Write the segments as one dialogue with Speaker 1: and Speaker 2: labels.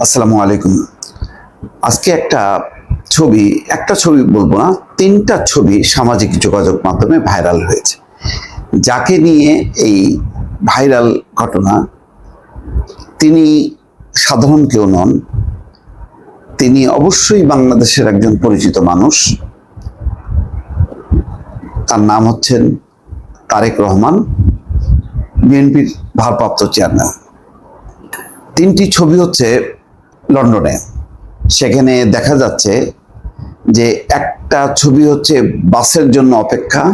Speaker 1: আসসালামু আলাইকুম। আজকে একটা ছবি একটা ছবি বলব না, তিনটা ছবি সামাজিক যোগাযোগ মাধ্যমে ভাইরাল হয়েছে। যাকে নিয়ে এই ভাইরাল ঘটনা, তিনি সাধারণ কেউ নন, তিনি অবশ্যই বাংলাদেশের একজন পরিচিত মানুষ। তার নাম হচ্ছেন তারেক রহমান, বিএনপির ভারপ্রাপ্ত চেয়ারম্যান। তিনটি ছবি হচ্ছে লন্ডনে। সেখানে দেখা যাচ্ছে যে একটা ছবি হচ্ছে বাসের জন্য অপেক্ষা।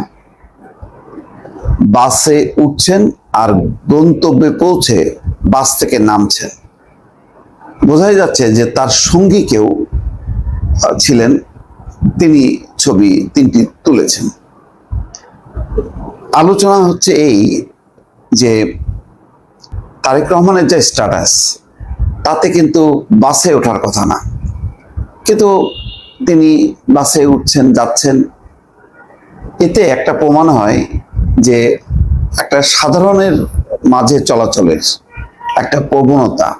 Speaker 1: বাসে উঠছেন আর গন্তব্যে পৌঁছে বাস থেকে নামছেন। বোঝাই যাচ্ছে যে তার সঙ্গী কেউ ছিলেন, তিনি ছবি, তিনটি তুলেছেন। আলোচনা হচ্ছে এই যে তারেক রহমানের যে স্ট্যাটাস তাতে কিন্তু বাসে ওঠার কথা না। কিন্তু তিনি বাসে উঠছেন, যাচ্ছেন। এতে একটা প্রমাণ হয় যে একটা সাধারণের মাঝে চলাচলের একটা প্রবণতা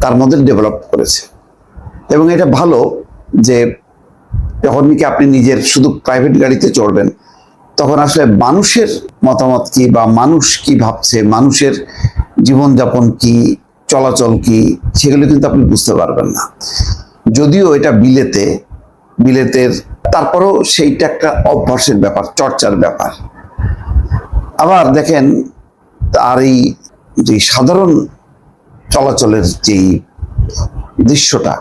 Speaker 1: তার মধ্যে ডেভেলপ করেছে। এবং এটা ভালো যে যখন নাকি আপনি নিজের শুধু প্রাইভেট গাড়িতে চড়বেন, তখন আসলে মানুষের মতামত কি বা মানুষ কি ভাবছে, মানুষের জীবনযাপন কি চলাচল কি, সেগুলো কিন্তু আপনি বুঝতে পারবেন না। যদিও এটা বিলেতে, বিলেতের তারপরেও সেইটা একটা অভ্যাসের ব্যাপার, চর্চার ব্যাপার। আবার দেখেন, আর এই যে সাধারণ চলাচলের যেই দৃশ্যটা,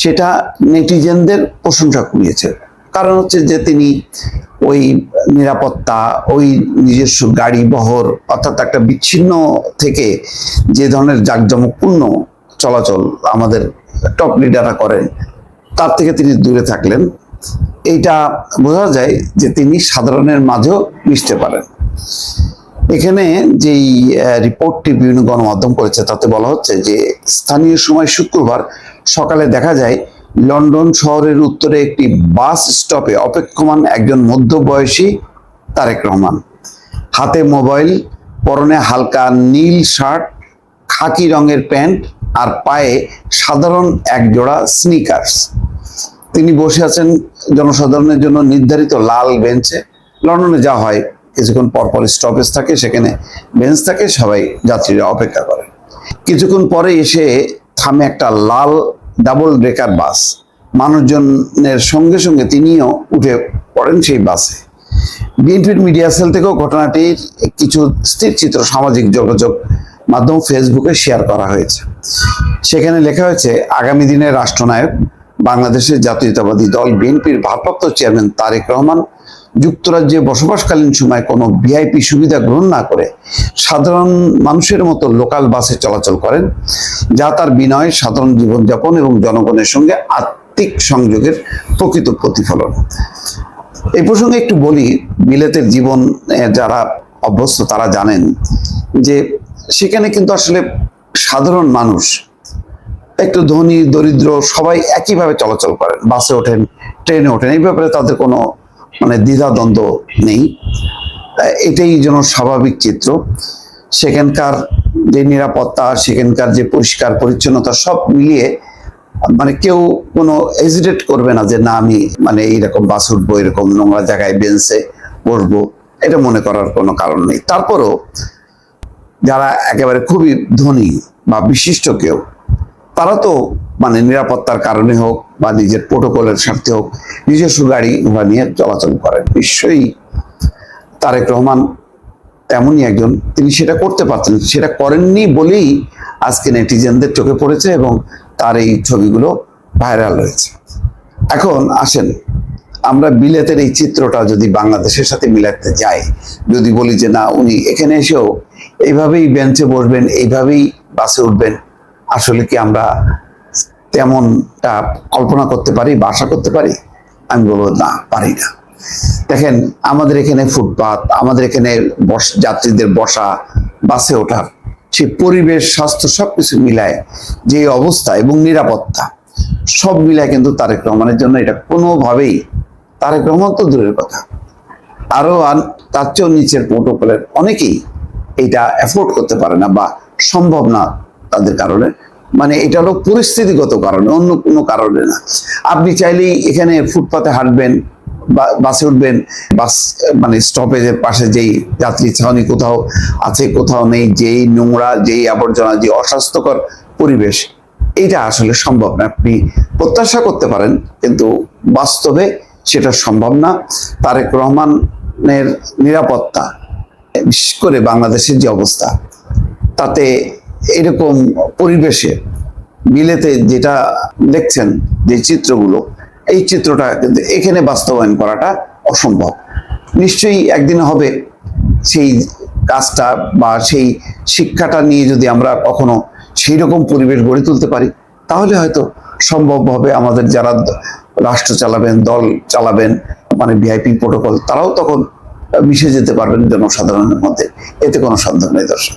Speaker 1: সেটা নেটিজেনদের প্রশংসা কুড়িয়েছে। কারণ হচ্ছে যে তিনি ওই নিরাপত্তা, ওই নিজস্ব গাড়ি বহর অর্থাৎ একটা বিচ্ছিন্ন থেকে যে ধরনের জাঁকজমকপূর্ণ চলাচল আমাদের টপ লিডাররা করেন, তার থেকে তিনি দূরে থাকলেন। এইটা বোঝা যায় যে তিনি সাধারণের মাঝেও মিশতে পারেন। এখানে যেই রিপোর্টটি বিভিন্ন গণমাধ্যম করেছে, তাতে বলা হচ্ছে যে স্থানীয় সময় শুক্রবার সকালে দেখা যায় লন্ডন শহরের উত্তরে একটি বাস স্টপে অপেক্ষমান একজন মধ্যবয়সী তারেক রহমান। হাতে মোবাইল, পরনে হালকা নীল শার্ট, খাকি রঙের প্যান্ট আর পায়ে সাধারণ এক জোড়া স্নিকার্স তিনি বসে আছেন জনসাধারণের জন্য নির্ধারিত লাল বেঞ্চে। লন্ডনে যা হয়, কিছুক্ষণ পরপর স্টপেজ থাকে, সেখানে বেঞ্চ থাকে, সবাই যাত্রীরা অপেক্ষা করে। কিছুক্ষণ পরে এসে থামে একটা লাল ডাবল ব্রেকার বাস। মানুষজনের সঙ্গে সঙ্গে তিনিও উঠে পড়েন সেই বাসে। বিএনপির মিডিয়া সেল থেকেও ঘটনাটির কিছু স্থির চিত্র সামাজিক যোগাযোগ মাধ্যম ফেসবুকে শেয়ার করা হয়েছে। সেখানে লেখা হয়েছে, আগামী দিনের রাষ্ট্রনায়ক, বাংলাদেশের জাতীয়তাবাদী দল বিএনপির ভারপ্রাপ্ত চেয়ারম্যান তারেক রহমান যুক্তরাজ্যে বসবাসকালীন সময় কোনো ভিআইপি সুবিধা গ্রহণ না করে সাধারণ মানুষের মতো লোকাল বাসে চলাচল করেন, যা তার বিনয় সাধারণ জীবনযাপন এবং জনগণের সঙ্গে আত্মিক সংযোগের প্রকৃত প্রতিফলন। এই প্রসঙ্গে একটু বলি বিলেতের জীবন যারা অভ্যস্ত তারা জানেন যে সেখানে কিন্তু আসলে সাধারণ মানুষ, একটু ধনী, দরিদ্র সবাই একইভাবে চলাচল করেন। বাসে ওঠেন, ট্রেনে ওঠেন, এই ব্যাপারে তাদের কোনো মানে দ্বিধাদ্বন্দ্ব নেই। এটাই যেন স্বাভাবিক চিত্র। সেখানকার যে নিরাপত্তা, সেখানকার যে পরিষ্কার পরিচ্ছন্নতা, সব মিলিয়ে মানে কেউ কোনো হেজিটেট করবে না যে, না, আমি মানে এইরকম বাস উঠবো, এরকম নোংরা জায়গায় বেঞ্চে বসবো। এটা মনে করার কোনো কারণ নেই। তারপরও যারা একেবারে খুবই ধনী বা বিশিষ্ট কেউ তারা তো মানে নিরাপত্তার কারণে হোক বা নিজের প্রোটোকলের স্বার্থে হোক, নিজস্ব গাড়ি ঘোড়া নিয়ে চলাচল করেন নিশ্চয়ই তারেক রহমান তেমনই একজন। তিনি সেটা করতে পারতেন সেটা করেননি বলেই আজকে নেটিজেনদের চোখে পড়েছে এবং তার এই ছবিগুলো ভাইরাল হয়েছে। এখন আসেন, আমরা বিলেতের এই চিত্রটা যদি বাংলাদেশের সাথে মিলাতে যাই, যদি বলি যে না, উনি এখানে এসেও এইভাবেই বেঞ্চে বসবেন, এইভাবেই বাসে উঠবেন আসলে কি আমরা তেমনটা কল্পনা করতে পারি বা আশা করতে পারি? আমি বলব না, পারি না। দেখেন, আমাদের এখানে ফুটপাত, আমাদের এখানে বস, যাত্রীদের বসা, বাসে ওঠার সে পরিবেশ, স্বাস্থ্য সবকিছু মিলায় যে অবস্থা এবং নিরাপত্তা, সব মিলায় কিন্তু তারেক রহমানের জন্য এটা কোনোভাবেই, তারেক রহমান তো দূরের কথা। আরও আন- তার চেয়েও নিচের প্রোটোকলের অনেকেই এটা অ্যাফোর্ড করতে পারে না বা সম্ভব না তাদের কারণে। মানে এটা হলো পরিস্থিতিগত কারণে, অন্য কোনো কারণে না। আপনি চাইলেই এখানে ফুটপাতে হাঁটবেন বাসে উঠবেন, বাস মানে স্টপেজের পাশে যেই যাত্রী ছাউনি কোথাও আছে, কোথাও নেই, যেই নোংরা, যেই আবর্জনা, যে অস্বাস্থ্যকর পরিবেশ, এইটা আসলে সম্ভব না। আপনি প্রত্যাশা করতে পারেন, কিন্তু বাস্তবে সেটা সম্ভব না। তারেক রহমানের নিরাপত্তা, বিশেষ করে বাংলাদেশের যে অবস্থা, তাতে এরকম পরিবেশে বিলেতে যেটা দেখছেন যে চিত্রগুলো, এই চিত্রটা কিন্তু এখানে বাস্তবায়ন করাটা অসম্ভব। নিশ্চয়ই একদিন হবে সেই কাজটা বা সেই শিক্ষাটা নিয়ে যদি আমরা কখনো সেই রকম পরিবেশ গড়ে তুলতে পারি, তাহলে হয়তো সম্ভব হবে আমাদের যারা রাষ্ট্র চালাবেন, দল চালাবেন মানে ভিআইপি প্রোটোকল, তারাও তখন মিশে যেতে পারবেন জনসাধারণের মধ্যে। এতে কোনো সন্দেহ নেই, দর্শক।